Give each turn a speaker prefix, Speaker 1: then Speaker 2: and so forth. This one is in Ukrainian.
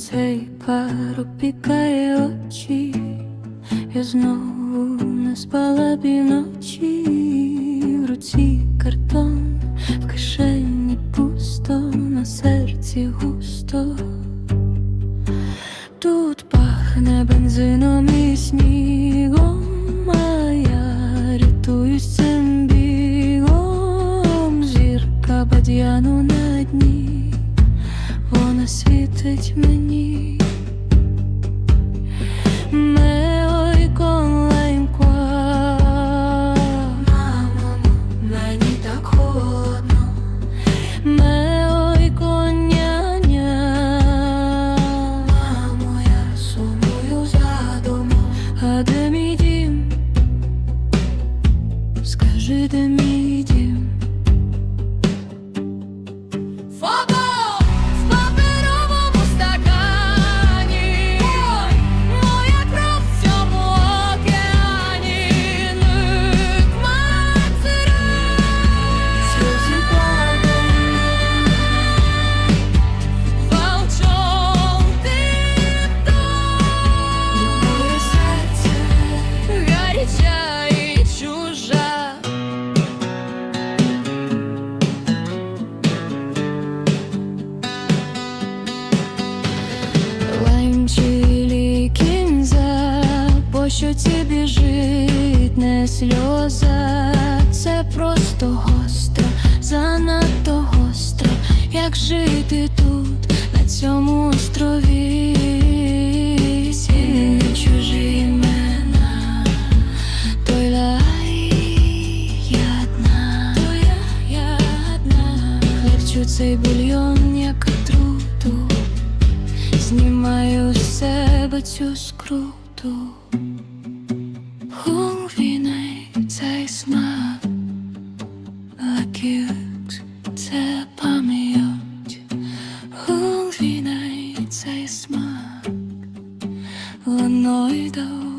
Speaker 1: цей пар опікає очі, я знову не спала півночі, в руці картон, в кишені пусто, на серці густо. Тут пахне бензином і снігом, а я рятуюсь цим бігом, зірка бадьяну на дні, світить мені. По щоці біжить не сльоза, це просто гостро, занадто гостро, як жити тут, на цьому острові, сіні чужі той лай я одна, то я, я хлебчу цей бульйон, як отруту. Знімаю з себе цю скруту. Лакюкс, це пам'ять. Увінай цей смак, ланою до